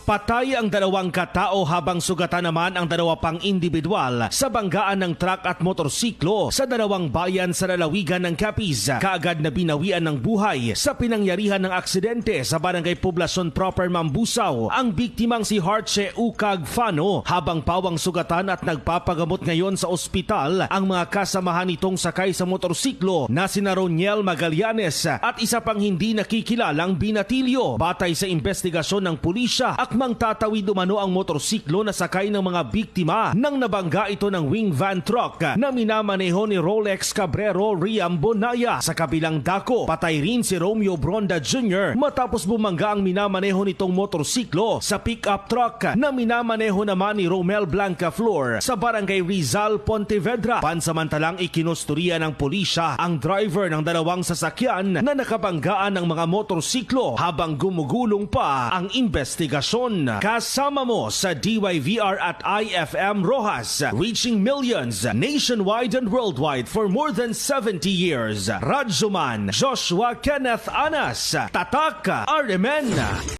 Patay ang dalawang katao habang sugatan naman ang dalawa pang individual sa banggaan ng truck at motorsiklo sa dalawang bayan sa lalawigan ng Capiz. Kaagad na binawian ng buhay sa pinangyarihan ng aksidente sa barangay Poblacion Proper Mambusaw ang biktimang si Harche Ukag Fano habang pawang sugatan at nagpapagamot ngayon sa ospital ang mga kasamahan nitong sakay sa motorsiklo na sina Roniel Magallanes at isa pang hindi nakikilalang binatilyo. Batay sa investigasyon ng pulisya, akmang tatawid umano ang motorsiklo na sakay ng mga biktima nang nabangga ito ng wing van truck na minamaneho ni Rolex Cabrero Riam Bonaya sa kabilang dako. Patay rin si Romeo Bronda Jr. matapos bumangga ang minamaneho nitong motorsiklo sa pick-up truck na minamaneho naman ni Romel Blanca Flor sa barangay Rizal, Pontevedra. Pansamantalang ikinusturya ng pulisya ang driver ng dalawang sasakyan na nakabanggaan ng mga motorsiklo habang gumugulong pa ang investigasyon. Kasama mo sa DYVR at IFM Rojas, reaching millions nationwide and worldwide for more than 70 years. Radzuman Joshua Kenneth Anas, Tatak RMN.